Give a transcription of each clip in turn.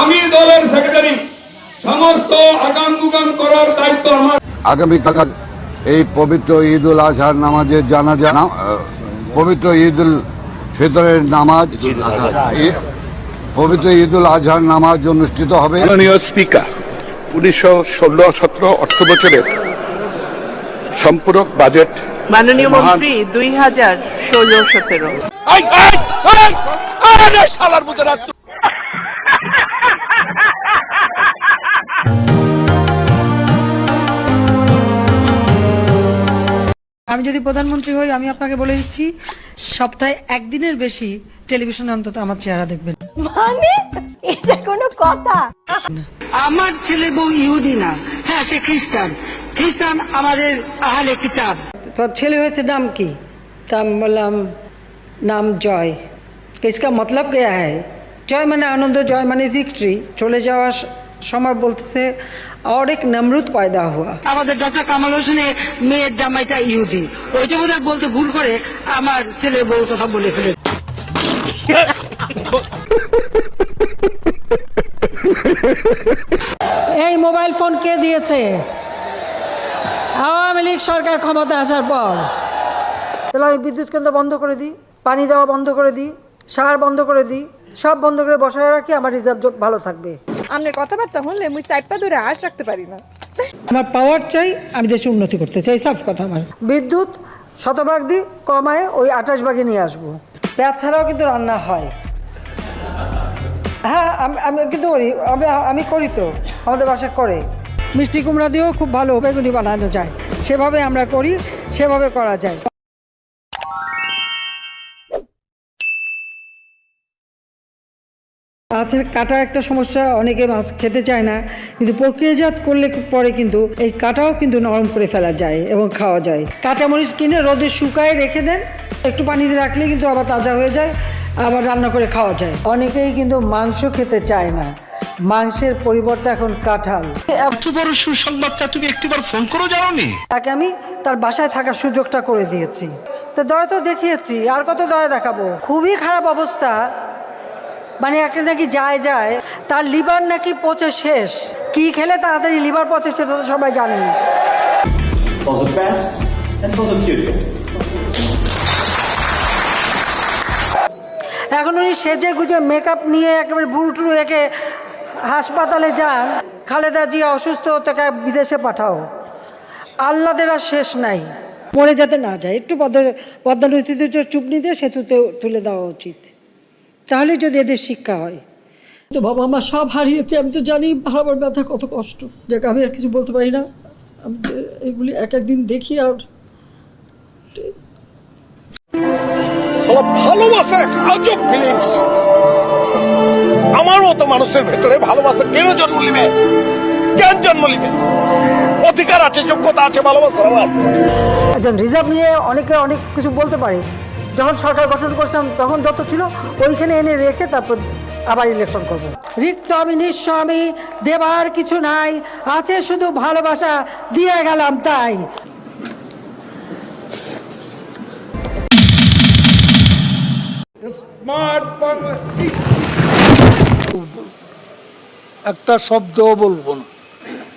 আমি দলের সেক্রেটারি সমস্ত আগাম গুগাম করার দায়িত্ব আমার আগামীকাল এই পবিত্র ঈদ উল আজহার নামাজের জানাজা না- আহ, পবিত্র ঈদ উল ফিতরের নামাজ পবিত্র ঈদ উল আজহার নামাজ অনুষ্ঠিত হবে স্পিকার উনিশশো ষোলো সতেরো অর্থ বছরের সম্পূরক বাজেট মাননীয় মন্ত্রী দুই হাজার ষোলো সতেরো আমি যদি প্রধানমন্ত্রী হই আমি আপনাকে বলে দিচ্ছি সপ্তাহে একদিনের বেশি টেলিভিশনে অন্তত আমার চেহারা দেখবেন মানে এটা কোনো কথা আমার ছেলে বউ ইহুদি না হ্যাঁ সে খ্রিস্টান খ্রিস্টান আমাদের আহলে কিতাব তো ছেলে হয়েছে নাম কি তা আমি বললাম নাম জয় তো इसका मतलब क्या है জয় মানে আনন্দ জয় মানে ভিক্টরি চলে যাওয়ার সমর বলতেছে অনেক এক পয়দা পায়দা হওয়া আমাদের ডক্টর কামাল হোসেনের মেয়ের জামাইটা ইহুদি। ওইটা বোধ বলতে ভুল করে আমার ছেলে বউ কথা বলে ফেলে এই মোবাইল ফোন কে দিয়েছে? আওয়ামী লীগ সরকার ক্ষমতা আসার পর। তাহলে আমি বিদ্যুৎ কেন্দ্র বন্ধ করে দিই পানি দেওয়া বন্ধ করে দিই সার বন্ধ করে দিই সব বন্ধ করে বসায় রাখি আমার রিজার্ভ ভালো থাকবে। আপনার কথাবার্তা শুনলে মুই চাইপা ধরে আশ রাখতে পারি না। আমার পাওয়ার চাই আমি দেশে উন্নতি করতে চাই সাফ কথা আমার। বিদ্যুৎ শতভাগ দিই কমায় ওই আঠাশ ভাগে নিয়ে আসব। পেঁয়াজ ছাড়াও কিন্তু রান্না হয়। হ্যাঁ আমি আমি কিন্তু করি। আমি আমি করি তো। আমাদের বাসা করে। মিষ্টি কুমড়া দিয়েও খুব ভালো বেগুনি বানানো যায়। সেভাবে আমরা করি সেভাবে করা যায়। মাছের কাটা একটা সমস্যা অনেকে মাছ খেতে চায় না কিন্তু প্রক্রিয়াজাত করলে পরে কিন্তু এই কাটাও কিন্তু নরম করে ফেলা যায় এবং খাওয়া যায়। কাঁচামরিচ কিনে রোদে শুকায় রেখে দেন একটু পানিতে রাখলে কিন্তু আবার তাজা হয়ে যায় আবার রান্না করে খাওয়া যায়। অনেকেই কিন্তু মাংস খেতে চায় না মাংসের পরিবর্তে এখন কাঁঠাল। এত বড় সুসংবাদটা তুমি একটিবার ফোন করে জানোনি? তাকে আমি তার বাসায় থাকার সুযোগটা করে দিয়েছি। তো দয়া তো দেখিয়েছি আর কত দয়া দেখাবো? খুবই খারাপ অবস্থা। মানে একটা নাকি যায় যায় তার লিভার নাকি পচে শেষ। কি খেলে তাড়াতাড়ি লিভার পচে সেটা তো সবাই জানেন. এখন উনি সেজে গুজে মেকআপ নিয়ে একেবারে বুড়ুটুরু একে হাসপাতালে যান। খালেদা জিয়া অসুস্থ তাকে বিদেশে পাঠাও। আল্লাদের আর শেষ নাই। মরে যাতে না যায় একটু পদ্ম পদ্মা নদীতে চুপনি দিয়ে সেতুতে তুলে দেওয়া উচিত। তাহলে যদি এদের শিক্ষা হয়। তো বাবা আমার সব হারিয়েছে আমি তো জানি হারাবার ব্যথা কত কষ্ট। যাক আমি আর কিছু বলতে পারি না। আমি এগুলি এক একদিন দেখি আর ভালোবাসা এক আজব ফিলিংস আমার মতো মানুষের ভেতরে ভালোবাসা কেন জন্ম নিবে? কেন জন্ম নিবে? অধিকার আছে যোগ্যতা আছে ভালোবাসা আমার একজন রিজার্ভ নিয়ে অনেকে অনেক কিছু বলতে পারে। যখন সরকার গঠন করছিলাম তখন যত ছিল ওইখানে এনে রেখে তারপর আবার ইলেকশন করব। রিক্ত আমি নিঃস্ব আমি দেবার কিছু নাই আছে শুধু ভালোবাসা দিয়ে গেলাম তাই। একটা শব্দও বলব না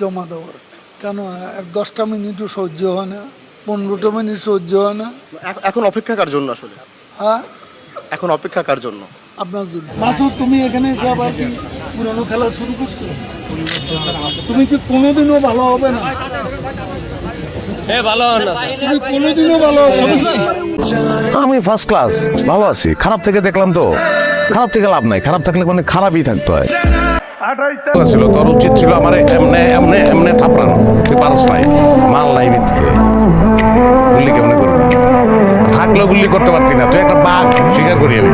জমা দেওয়ার। কেন এক দশটা মিনিটও সহ্য হয় না। পনেরোটা মিনিট সহ্য হয় না। এখন অপেক্ষা কার জন্য আসলে? হ্যাঁ? এখন অপেক্ষা কার জন্য? আপনার জন্য। মাসুদ তুমি এখানে এসে আবার কি পুরানো খেলা শুরু করছ? তুমি কি কোনোদিনও ভালো হবে না? তুমি কোনোদিনও ভালো হবে না? আমি ফার্স্ট ক্লাস ভালো আছি। খারাপ থেকে দেখলাম তো। খারাপ থেকে লাভ নাই। খারাপ থাকলে মানে খারাপই থাকতে হয়। ছিল তোর উচিত ছিল আমার এমনে এমনে এমনে থাপড়ানো। তুই পারস নাই। মাল নাই ভিতরে। গুল্লি কেমনে করবি? থাকলেও গুল্লি করতে পারতি না। তুই একটা বাঘ স্বীকার করি আমি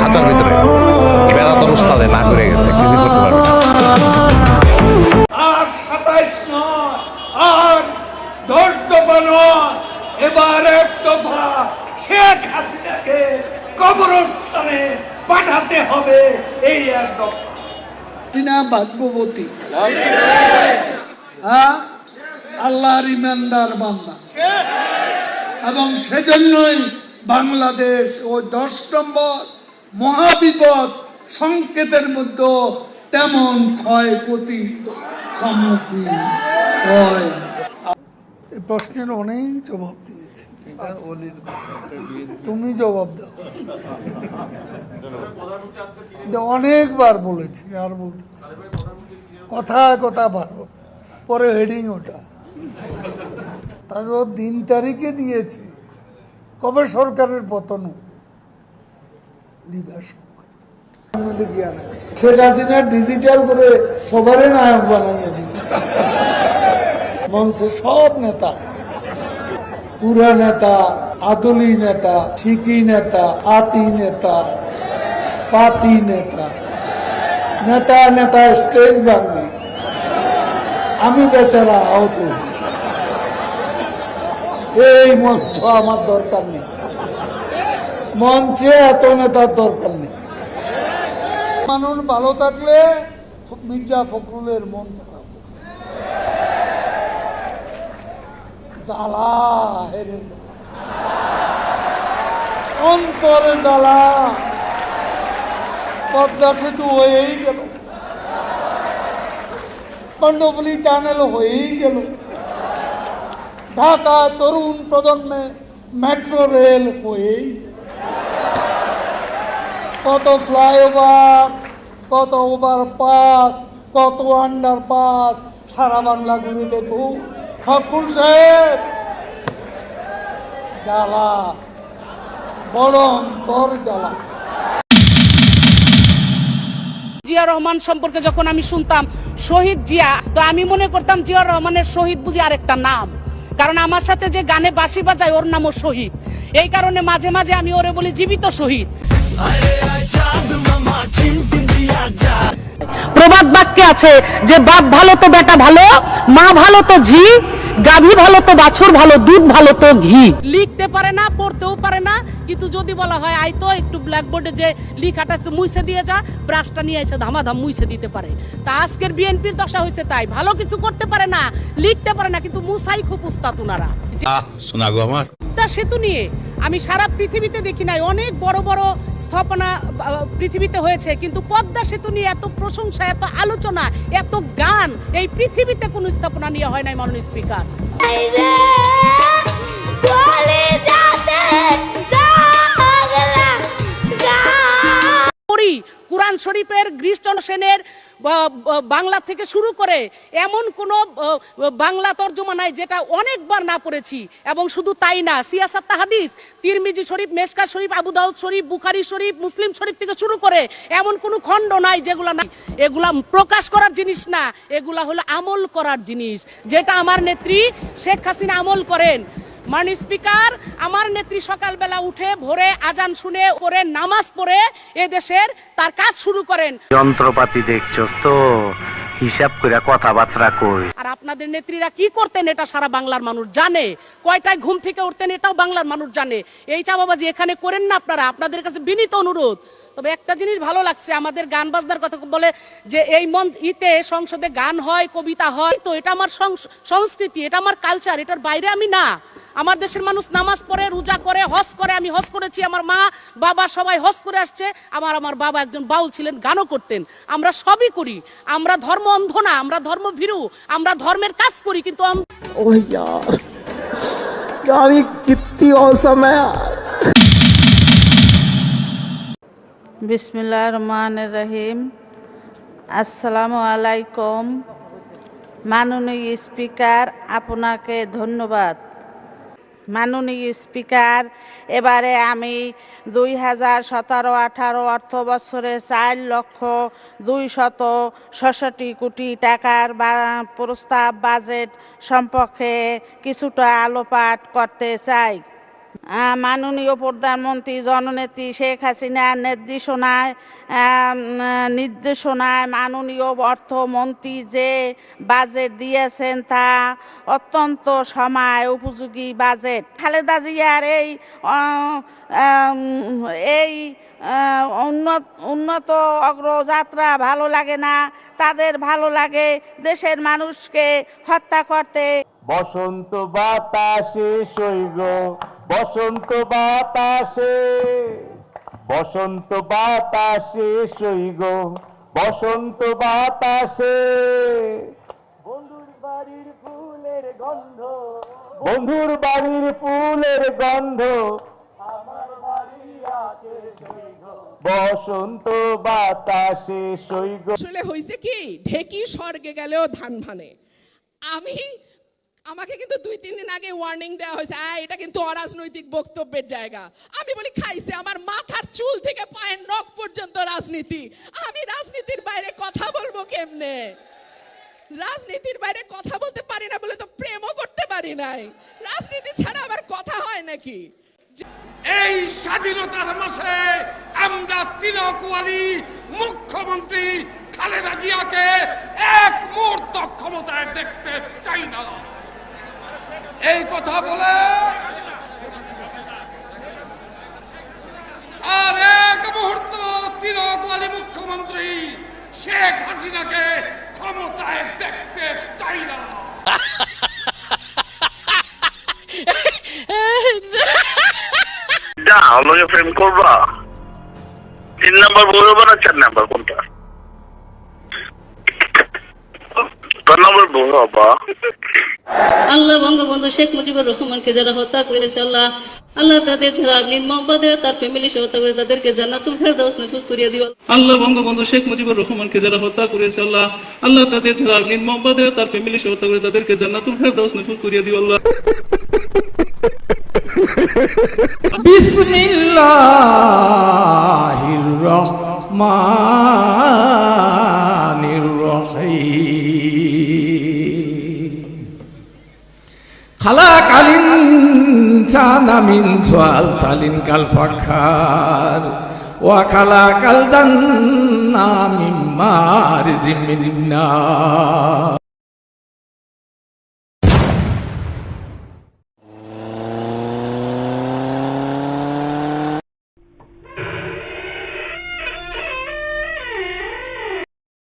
খাঁচার ভিতরে। বেড়া তোর উস্তাদে না করে গেছে কিছু করতে পারবি না। আর সাতাইশ নয় আর দশ দফা নয় এবার এক দফা শেখ হাসিনাকে কবরস্থানে পাঠাতে হবে এই এক দফা। ভাগ্যবতী। হ্যাঁ? আল্লাহর ইমানদার বান্দা। এবং সেজন্যই বাংলাদেশ ও দশ নম্বর মহাবিপদ সংকেতের মধ্যে তেমন ক্ষয়ক্ষতি সম্মুখীন হয় প্রশ্নের অনেক জবাব দিয়েছি। তুমি জবাব দাও। এটা অনেকবার বলেছি আর বলতে চাই। কথায় কথা ভালো পরে হেডিং ওটা। তারপর দিন তারিখে দিয়েছি। কবে সরকারের পতন? শেখ হাসিনা ডিজিটাল করে নায়ক বানাইয়া দিয়েছে। মঞ্চে সব নেতা। পুরা নেতা, আদলি নেতা নেতা, আতি নেতা, পাতি নেতা। নেতা নেতা স্টেজ ভাঙি আমি বেচারা আহত। এই মঞ্চ আমার দরকার নেই। মঞ্চে এত নেতার দরকার নেই। মানুষ ভালো থাকলে মির্জা ফখরুলের মন খারাপ। জ্বালা হেরে অন্তরে জ্বালা? পদ্মা সেতু হয়েই গেল। কন্ডবলি টানেল হয়েই গেল। ঢাকা তরুণ প্রজন্মে মেট্রো রেল হয়েই কত ফ্লাইওভার কত ওভার পাস কত আন্ডার পাস সারা বাংলা ঘুরে দেখো। ফকুল সাহেব, জ্বালা বড় অন্তর জ্বালা। জিয়া রহমান সম্পর্কে যখন আমি শুনতাম, শহীদ জিয়া, তো আমি মনে করতাম জিয়া রহমানের শহীদ বুঝি আরেকটা নাম। কারণ আমার সাথে যে গানে বাসি বাজায়, ওর নামও শহীদ। এই কারণে মাঝে মাঝে আমি ওরে বলি জীবিত শহীদ। প্রবাদ বাক্যে আছে যে, বাপ ভালো তো বেটা ভালো, মা ভালো তো ঝি গাভী ভালো তো বাছুর ভালো দুধ ভালো তো ঘি। লিখতে পারে না পড়তেও পারে না কিন্তু যদি বলা হয় আই তো একটু ব্ল্যাকবোর্ডে যে লিখাটা আছে মুইছে দিয়ে যা ব্রাশটা নিয়ে এসে ধামাধাম মুইছে দিতে পারে। তা আজকের বিএনপির দশা হয়েছে তাই ভালো কিছু করতে পারে না লিখতে পারে না কিন্তু মুসাই খুব উস্তাদ উনারা। শোনা গো আমার। পদ্মা সেতু নিয়ে আমি সারা পৃথিবীতে দেখি নাই। অনেক বড় বড় স্থাপনা পৃথিবীতে হয়েছে। কিন্তু পদ্মা সেতু নিয়ে এত প্রশংসা, এত আলোচনা, এত গান, এই পৃথিবীতে কোনো স্থাপনা নিয়ে হয় নাই মাননীয় স্পিকার। শরীফের গ্রীষ্মচন্দ্র সেনের বাংলা থেকে শুরু করে এমন কোন বাংলা তর্জমা নাই যেটা অনেকবার না পড়েছি। এবং শুধু তাই না, সিয়াসাত হাদিস তিরমিজি শরীফ মেসকা শরীফ, আবু দাউদ শরীফ, বুখারি শরীফ, মুসলিম শরীফ থেকে শুরু করে এমন কোনো খণ্ড নাই যেগুলা নাই এগুলা প্রকাশ করার জিনিস না। এগুলা হলো আমল করার জিনিস, যেটা আমার নেত্রী শেখ হাসিনা আমল করেন। মাননীয় স্পিকার, আমার নেত্রী সকালবেলা উঠে ভোরে আজান শুনে করে নামাজ পড়ে এদেশের তার কাজ শুরু করেন। যন্ত্রপাতি দেখছস তো? হিসাব করে কথাবার্তা কই। আর আপনাদের নেত্রীরা কি করতেন? এটা সারা বাংলার মানুষ জানে। কয়টায় ঘুম থেকে উঠতেন? এটাও বাংলার মানুষ জানে। এই চাপাবাজি এখানে করেন না আপনারা। আপনাদের কাছে বিনীত অনুরোধ। তবে একটা জিনিস ভালো লাগছে, আমাদের গান বাজনার কথা বলে যে এই মঞ্চ ইতে সংসদে গান হয়, কবিতা হয়, তো এটা আমার সংস- সংস্কৃতি, এটা আমার কালচার এটার বাইরে আমি না। আমার দেশের মানুষ নামাজ পড়ে, রোজা করে, হজ করে, আমি হজ করেছি। আমার মা, বাবা সবাই হজ করে আসছে। আমার আমার বাবা একজন বাউল ছিলেন, গানও করতেন। আমরা সবই করি। আমরা ধর্ম অন্ধ না আমরা ধর্ম ভীরু আমরা ধর্মের কাজ করি কিন্তু অন্ধ ओह यार यार ये कितनी औसम है यार বিসমিল্লাহ রহমান রহিম আসসালামু আলাইকুম মাননীয় স্পিকার আপনাকে ধন্যবাদ মাননীয় স্পিকার, এবারে আমি দুই হাজার সতেরো আঠারো অর্থ বছরে চার লক্ষ দুই শত ষষট্টি কোটি টাকার প্রস্তাব বাজেট সম্পর্কে কিছুটা আলোপাত করতে চাই। মাননীয় প্রধানমন্ত্রী, জননেত্রী শেখ হাসিনার নির্দেশনায় নির্দেশনায় মাননীয় অর্থমন্ত্রী যে বাজেট দিয়েছেন তা অত্যন্ত সময় উপযোগী বাজেট খালেদা জিয়ার এই এই উন্নত উন্নত অগ্রযাত্রা ভালো লাগে না, তাদের ভালো লাগে দেশের মানুষকে হত্যা করতে। বসন্ত বাতাসে সৈগ বসন্ত বাতাসে বসন্ত বাতাসে সৈগ বসন্ত বাতাসে। বন্ধুর বাড়ির ফুলের গন্ধ বন্ধুর বাড়ির ফুলের গন্ধ আমার বাড়ি আসে সৈগ বসন্ত বাতাসে সৈগ আসলে হয়েছে কি ঢেকি স্বর্গে গেলেও ধান ভানে। আমি আমাকে কিন্তু দুই, তিন দিন আগে ওয়ার্নিং দেওয়া হয়েছে, আয়, এটা কিন্তু অরাজনৈতিক বক্তব্যের জায়গা। আমি বলি, খাইছে, আমার মাথার চুল থেকে পায়ের নখ পর্যন্ত রাজনীতি। আমি রাজনীতির বাইরে কথা বলব কেমনে? রাজনীতির বাইরে কথা বলতে পারি না বলে তো প্রেমও করতে পারি নাই। রাজনীতি ছাড়া আবার কথা হয় নাকি? এই স্বাধীনতার মাসে আমরা তিলকওয়ালি মুখ্যমন্ত্রী খালেদা জিয়াকে এক মুহূর্ত ক্ষমতায় দেখতে চাই না। এই কথা বলে। আর এক মুহূর্ত তিলকওয়ালি মুখ্যমন্ত্রী শেখ হাসিনাকে ক্ষমতায় দেখতে চাই না। প্রেম করবা। তিন নাম্বার বলব না চার নাম্বার কোনটা? তোর নম্বর আল্লাহ বঙ্গবন্ধু শেখ মুজিবুর রহমানকে যারা হত্যা করেছে আল্লাহ আল্লাহ তাদের যারা নির্মমভাবে তার ফ্যামিলি সহ হত্যা করে তাদেরকে জান্নাতুল ফেরদাউস নসিব করিয়ে দিও। আল্লাহ বঙ্গবন্ধু শেখ মুজিবুর রহমানকে যারা হত্যা করেছে আল্লাহ আল্লাহ তাদের যারা নির্মমভাবে তার ফ্যামিলি সহ হত্যা করে তাদেরকে জান্নাতুল ফেরদাউস নসিব করিয়ে দিও আল্লাহ। বিসমিল্লাহির রহমানির রহিম। খালাক আলিন চানামিন সোয়াল চালিন কাল ফাখার। ওয়া খালাক আল জান্না মিম্মার জিমিন্না